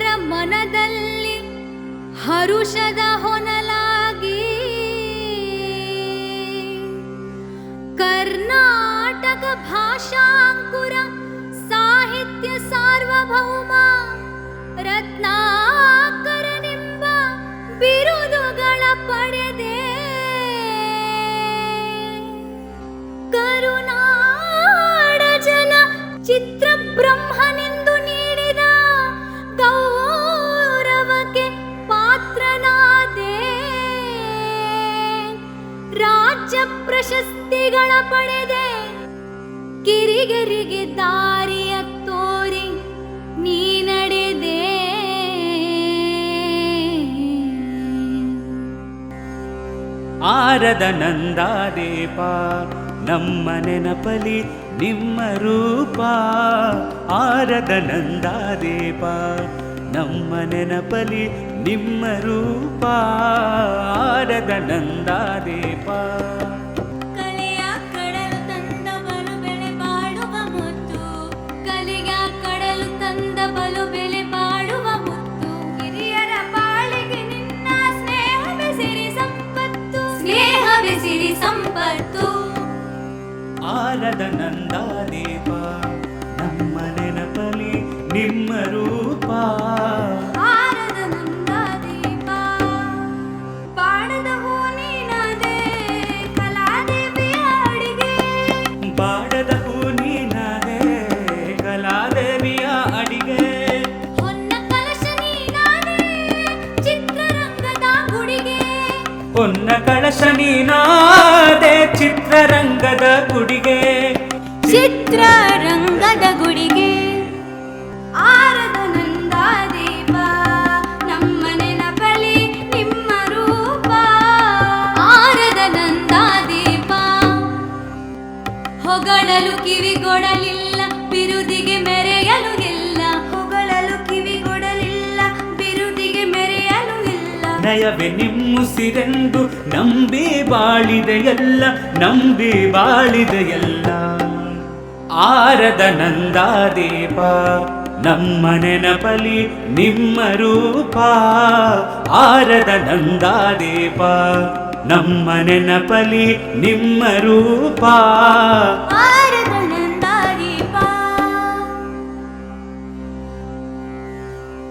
ಮನದಲ್ಲಿ ಹರುಷದ ಹೊನಲಾಗಿ. ಕರ್ನಾಟಕ ಭಾಷಾಂಕುರ ಸಾಹಿತ್ಯ ಸಾರ್ವಭೌಮ ರತ್ನಾಕರನೆಂಬ ಬಿರುದುಗಳ ಪಡೆದೆ. ಕರುನಾಡ ಜನ ಚಿತ್ರ ಪ್ರಶಸ್ತಿಗಳ ಪಡೆದೆ. ಕಿರಿಗರಿಗೆ ದಾರಿಯ ತೋರಿ ನೀ ನಡೆದೆ. ಆರದ ನಂದಾದೀಪ, ನಮ್ಮ ನೆನಪಲಿ ನಿಮ್ಮ ರೂಪ. ಆರದ ನಂದಾದೀಪ ನಮ್ಮ ನೆನಪಲಿ ನಿಮ್ಮ ರೂಪ ಆರದ ನಂದಾದೇಪ. ಕಲೆಯ ಕಡಲು ತಂದ ಬಲು ಬೆಳೆ ಬಾಳುವ ಮುತ್ತು ಕಲೆಯ ಕಡಲು ತಂದ ಬಲು ಬೆಲೆ ಬಾಳುವ ಮುತ್ತು. ಹಿರಿಯರ ಬಾಳಿಗೆ ನಿನ್ನ ಸ್ನೇಹವೇ ಸಂಪತ್ತು. ಸ್ನೇಹವೇ ಸಿರಿ ಸಂಪತ್ತು. ಆರದ ನಂದಾದೀಪ ನಮ್ಮ ನೆನಪಲಿ ನಿಮ್ಮ ರೂಪ. ಆರದ ನಂದಾದೀಪ ಬಾಣದ ಹೂ ನೀನದೆ ಕಲಾದೇವಿಯ ಅಡಿಗೆ ಬಾಡದ ಹೂ ನೀನಾದೆ ಕಲಾದೇವಿಯ ಅಡಿಗೆ ಹೊನ್ನ ಕಲಶ ನೀನಾದೆ ಚಿತ್ರರಂಗದ ಗುಡಿಗೆ ಹೊನ್ನ ಕಳಶ ನೀನಾದೆ ಚಿತ್ರರಂಗದ ಗುಡಿಗೆ ಚಿತ್ರರಂಗದ ಹೊಗಳಲು ಕಿವಿಗೊಡಲಿಲ್ಲ ಬಿರುದಿಗೆ ಮೆರೆಯಲು ಇಲ್ಲ. ಹೊಗಳಲು ಕಿವಿಗೊಡಲಿಲ್ಲ ಬಿರುದಿಗೆ ಮೆರೆಯಲು ಇಲ್ಲ. ನಯವೆ ನಿಮ್ಮುಸಿರೆಂದು ನಂಬಿ ಬಾಳಿದೆಯಲ್ಲ ನಂಬಿ ಬಾಳಿದೆಯಲ್ಲ. ಆರದ ನಂದಾದೀಪ ನಮ್ಮ ನೆನಪಲಿ ನಿಮ್ಮ ರೂಪ ಆರದ ನಂದಾದೀಪ. ನಮ್ಮ ನೆನಪಲಿ ನಿಮ್ಮ ರೂಪ.